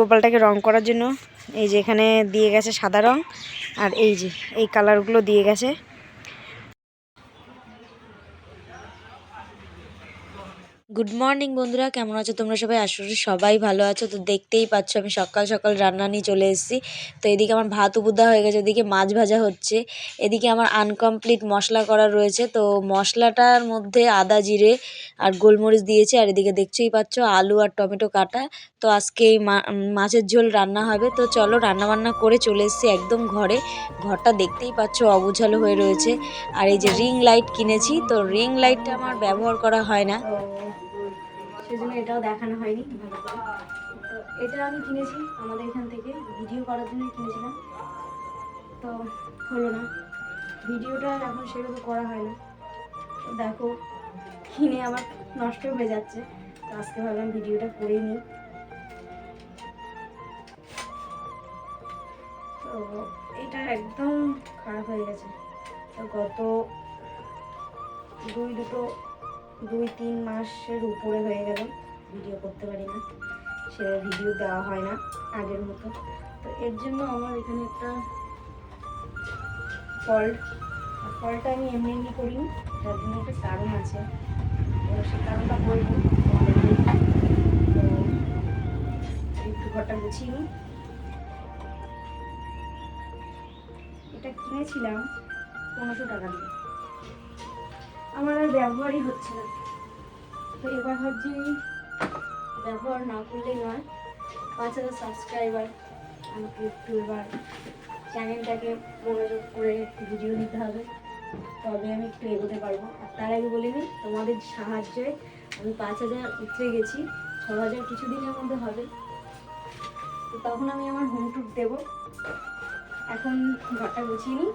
গোপালটাকে রং করার জন্য। এই যে এখানে দিয়ে গেছে সাদা রং। আর এই যে, এই কালারগুলো দিয়ে গেছে। গুড মর্নিং বন্ধুরা। কেমন আছো তোমরা সবাই? আসলে সবাই ভালো আছো। তো দেখতেই পাচ্ছ, আমি সকাল সকাল রান্না নিয়ে চলে এসেছি। তো এদিকে আমার ভাত উবুদা হয়ে গেছে, এদিকে মাছ ভাজা হচ্ছে। এদিকে আমার আনকমপ্লিট মশলা করা রয়েছে। তো মশলাটার মধ্যে আদা জিরে আর গোলমরিচ দিয়েছে। আর এদিকে দেখতেই পাচ্ছ, আলু আর টমেটো কাটা। তো আজকে এই মাছের ঝোল রান্না হবে। তো চলো রান্না বান্না করে চলে এসেছি একদম ঘরে। ঘরটা দেখতেই পাচ্ছ অগুছালো হয়ে রয়েছে। আর এই যে রিং লাইট কিনেছি, তো রিং লাইটটা আমার ব্যবহার করা হয় না। সেজন্য এটাও দেখানো হয়নি। তো এটা আমি কিনেছি আমাদের এখান থেকে, ভিডিও করার জন্য কিনেছিলাম। তো হলো না। ভিডিওটা এখন সেভাবে করা হয় না। দেখো, কিনে আমার নষ্ট হয়ে যাচ্ছে। তো আজকে ভাবলাম ভিডিওটা করে নিই। তো এটা একদম খারাপ হয়ে গেছে। তো গত দুই দুটো দুই তিন মাসের উপরে হয়ে গেল। ভিডিও করতে পারি না। সে ভিডিও দেওয়া হয় না আগের মতো। তো এর জন্য আমার এখানে একটা ফল্ট ফলটা আমি এমনি এমনি করিনি। তার জন্য একটা কারণ আছে। তো সেই কারণটা বলব। তো একটু ঘরটা গুছিয়ে নিই। এটা কিনেছিলাম পনেরোশো টাকা দিয়ে। আমার আর ব্যবহারই হচ্ছে না। তো এবার ভাবছি ব্যবহার না করলেই নয় পাঁচ হাজার সাবস্ক্রাইবার আমাকে একটু এবার চ্যানেলটাকে মনোযোগ করে একটু ভিডিও দিতে হবে। তবে আমি একটু এগোতে পারব। আর তার আগে বলিনি তোমাদের সাহায্যে আমি পাঁচ হাজার উতরে গেছি, ছ হাজার কিছুদিনের মধ্যে হবে। তো তখন আমি আমার হোম টুর দেবো। এখন ঘরটা গুছিয়ে নিই।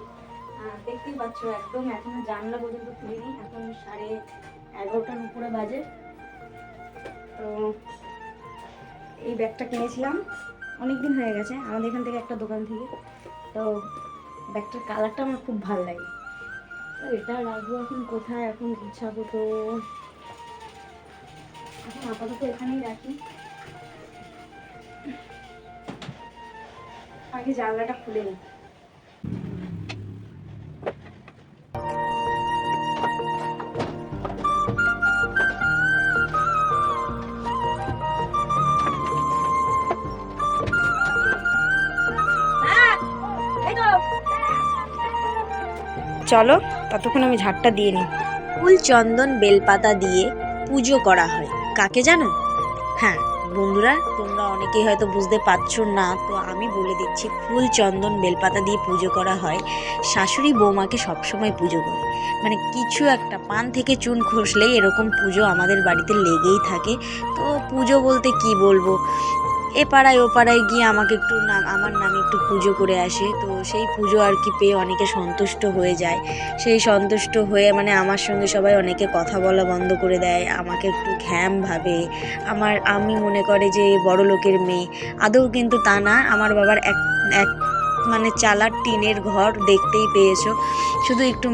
দেখতেই পাচ্ছ, একদম এখনও জানলা পর্যন্ত খুলিনি। এখন সাড়ে এগারোটার উপরে বাজে। তো এই ব্যাগটা কিনেছিলাম। অনেক দিন হয়ে গেছে, আমাদের এখান থেকে একটা দোকান থেকে। তো ব্যাগটার কালারটা আমার খুব ভালো লাগে। তো এটা রাখব এখন কোথায়? এখন গুছাবো তো। এখন আপাতত এখানেই রাখি। আগে জানলাটা খুলে নিই চলো, ততক্ষণ আমি ঝাড়টা দিয়ে নিই। ফুল চন্দন বেলপাতা দিয়ে পুজো করা হয়। কাকে জানো? হ্যাঁ বন্ধুরা, তোমরা অনেকেই হয়তো বুঝতে পারছ না, তো আমি বলে দিচ্ছি, ফুল চন্দন বেলপাতা দিয়ে পুজো করা হয়। শাশুড়ি বৌমাকে সবসময় পুজো করে। মানে কিছু একটা, পান থেকে চুন খসলেই এরকম পুজো আমাদের বাড়িতে লেগেই থাকে। তো পুজো বলতে কি বলব? এ পাড়ায়, ও পাড়ায় গিয়ে আমাকে একটু নাম আমার নামে একটু পুজো করে আসে। তো সেই পুজো আর কি পেয়ে অনেকে সন্তুষ্ট হয়ে যায়। সেই সন্তুষ্ট হয়ে মানে আমার সঙ্গে সবাই অনেকে কথা বলা বন্ধ করে দেয়, আমাকে একটু ঘ্যাম ভাবে। আমার, আমি মনে করে যে বড় লোকের মেয়ে। আদৌ কিন্তু তা না, আমার বাবার এক এক মানে চালার টিনের ঘর দেখতেই পেয়েছ। শুধু একটু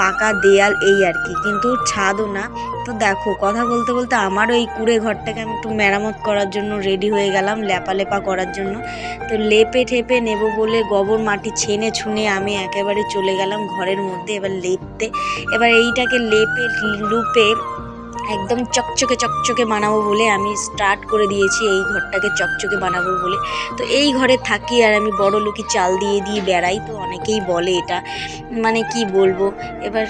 পাকা দেয়াল এই আর কি, কিন্তু ছাদও না। তো দেখো, কথা বলতে বলতে আমারও এই কুড়ে ঘরটাকে আমি একটু মেরামত করার জন্য রেডি হয়ে গেলাম লেপা লেপা করার জন্য। তো লেপে ঠেপে নেব বলে গোবর, মাটি ছেনে ছুনে আমি একেবারে চলে গেলাম ঘরের মধ্যে এবার লেপতে। এবার এইটাকে লেপে, লুপে একদম চকচকে চকচকে বানাবো বলে আমি স্টার্ট করে দিয়েছি এই ঘরটাকে চকচকে বানাবো বলে। তো এই ঘরে থাকি আর আমি বড় লোকি চাল দিয়ে দিয়ে বেড়াই, তো অনেকেই বলে এটা। মানে কি বলব? এবার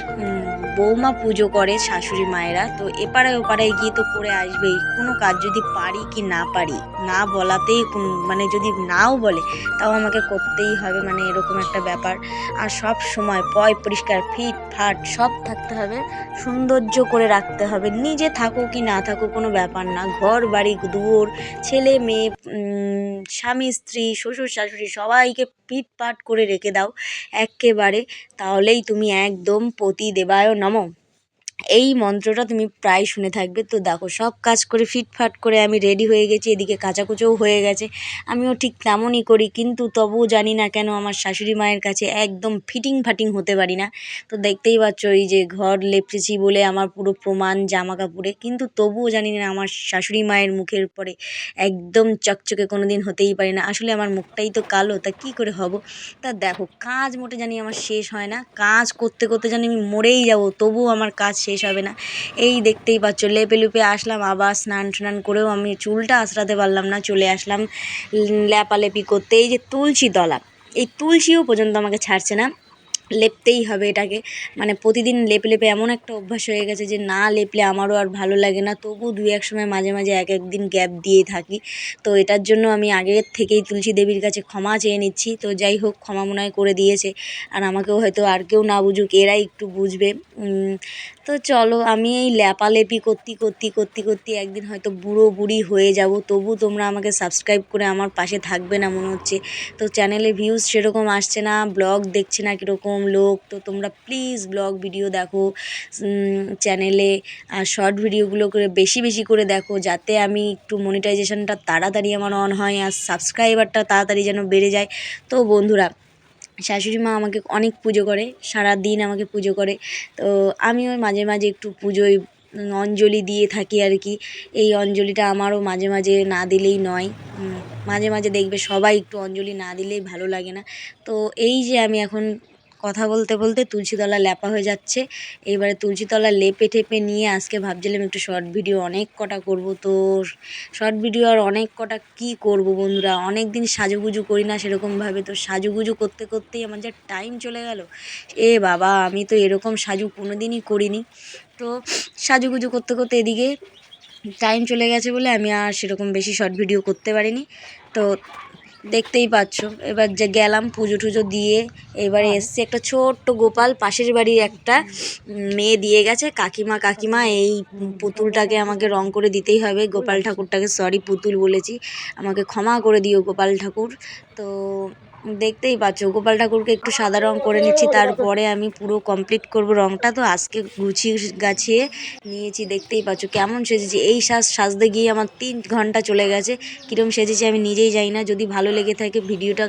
বৌমা পুজো করে শাশুড়ি মায়েরা, তো এপাড়ায় ওপাড়ায় গিয়ে তো করে আসবেই। কোনো কাজ যদি পারি কি না পারি, না বলাতেই মানে যদি নাও বলে, তাও আমাকে করতেই হবে মানে এরকম একটা ব্যাপার। আর সব সময় পয় পরিষ্কার, ফিট, ফাট, সব থাকতে হবে, সৌন্দর্য করে রাখতে হবে। নিজে থাকো কি না থাকো কোনো ব্যাপার না। ঘর, বাড়ি, দুয়োর, ছেলে, মেয়ে স্বামী, স্ত্রী, শ্বশুর, শাশুড়ি, সবাইকে পিট পাট করে রেখে দাও। একেবারে তাহলেই তুমি একদম পতি দেবায় নম এই মন্ত্রটা তুমি প্রায় শুনে থাকবে। তো দেখো, সব কাজ করে ফিটফাট করে আমি রেডি হয়ে গেছি, এদিকে কাচাকুচোও হয়ে গেছে। আমিও ঠিক তেমনই করি, কিন্তু তবুও জানি না কেন আমার শাশুড়ি মায়ের কাছে একদম ফিটিং ফাটিং হতে পারি না। তো দেখতেই পাচ্ছ এই যে ঘর লেপেছি বলে আমার পুরো প্রমাণ জামা কাপড়ে কিন্তু তবুও জানি না আমার শাশুড়ি মায়ের মুখের পরে একদম চকচকে কোনো দিন হতেই পারি না। আসলে আমার মুখটাই তো কালো, তা কি করে হব? তা দেখো, কাজ মোটে জানি আমার শেষ হয় না, কাজ করতে করতে জানি আমি মরেই যাব, তবুও আমার কাজ শেষ হবে না। এই দেখতেই পাচ্ছ, লেপে লুপে আসলাম, আবার স্নান টান করেও আমি চুলটা আঁচড়াতে পারলাম না, চলে আসলাম লেপালেপি করতে। এই যে তুলসী তলা, এই তুলসীও পর্যন্ত আমাকে ছাড়ছে না। লেপতেই হবে এটাকে। মানে প্রতিদিন লেপে লেপে এমন একটা অভ্যাস হয়ে গেছে যে না লেপলে আমারও আর ভালো লাগে না। তবু দু এক সময় মাঝে মাঝে এক এক দিন গ্যাপ দিয়ে থাকি। তো এটার জন্য আমি আগের থেকেই তুলসী দেবীর কাছে ক্ষমা চেয়ে নিচ্ছি। তো যাই হোক, ক্ষমা মনে করে দিয়েছে। আর আমাকেও হয়তো আর কেউ না বুঝুক, এরাই একটু বুঝবে। তো চলো, আমি এই লেপালেপি করতে করতে করতে করতে একদিন হয়তো বুড়ো বুড়ি হয়ে যাব। তবু তোমরা আমাকে সাবস্ক্রাইব করে আমার পাশে থাকবে না মনে হচ্ছে। তো চ্যানেলে ভিউজ সেরকম আসছে না ব্লগ দেখছে না কীরকম লোক, তো তোমরা প্লিজ ব্লগ ভিডিও দেখো। চ্যানেলে আর শর্ট ভিডিওগুলো করে বেশি বেশি করে দেখো, যাতে আমি একটু মনিটাইজেশনটা তাড়াতাড়ি আমার অন হয়, আর সাবস্ক্রাইবারটা তাড়াতাড়ি যেন বেড়ে যায়। তো বন্ধুরা শাশুড়ি মা আমাকে অনেক পুজো করে সারা দিন আমাকে পুজো করে। তো আমিও মাঝে মাঝে একটু পুজোয় অঞ্জলি দিয়ে থাকি আর কি। এই অঞ্জলিটা আমারও মাঝে মাঝে না দিলেই নয়। মাঝে মাঝে দেখবে সবাই একটু অঞ্জলি না দিলেই ভালো লাগে না। তো এই যে আমি এখন কথা বলতে বলতে তুলসীতলা ল্যাপা হয়ে যাচ্ছে। এইবারে তুলসীতলা লেপে টেপে নিয়ে আজকে ভাবছিলাম একটু শর্ট ভিডিও অনেক কটা করব। তো শর্ট ভিডিও আর অনেক কটা কী করব বন্ধুরা? অনেক দিন সাজুগুজু করি না সেরকমভাবে। তো সাজুগুজু করতে করতেই আমার যা টাইম চলে গেল। এ বাবা, আমি তো এরকম সাজু কোনো দিনই করিনি। তো সাজুগুজু করতে করতে এদিকে টাইম চলে গেছে বলে আমি আর সেরকম বেশি শর্ট ভিডিও করতে পারিনি। তো দেখতেই পাচ্ছ। এবার যে গেলাম পুজো টুজো দিয়ে এবারে এসছে একটা ছোট্ট গোপাল পাশের বাড়ির একটা মেয়ে দিয়ে গেছে। কাকিমা কাকিমা এই পুতুলটাকে আমাকে রং করে দিতেই হবে। গোপাল ঠাকুরটাকে সরি পুতুল বলেছি। আমাকে ক্ষমা করে দিও গোপাল ঠাকুর। তো দেখতেই পাচ্ছ, গোপাল ঠাকুরকে একটু সাদা রং করে নিচ্ছি, তারপরে আমি পুরো কমপ্লিট করব রংটা তো আজকে গুছিয়ে গাছিয়ে নিয়েছি, দেখতেই পাচ্ছ কেমন সেজেছি। এই সাজ সাজতে গিয়ে আমার তিন ঘণ্টা চলে গেছে কীরকম সেজেছি আমি নিজেই জানি না, যদি ভালো লেগে থাকে ভিডিওটা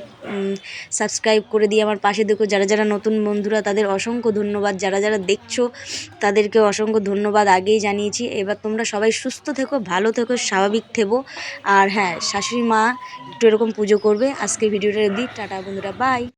সাবস্ক্রাইব করে দিয়ে আমার পাশে দেখো, যারা যারা নতুন বন্ধুরা, তাদের অসংখ্য ধন্যবাদ, যারা যারা দেখছ, তাদেরকে অসংখ্য ধন্যবাদ, আগেই জানিয়েছি, এবার তোমরা সবাই সুস্থ থেকো, ভালো থেকো, স্বাভাবিক থেকো আর হ্যাঁ শাশুড়ি মা একটু এরকম পুজো করবে আজকে ভিডিওটা দিই টাটা বন্ধুরা বাই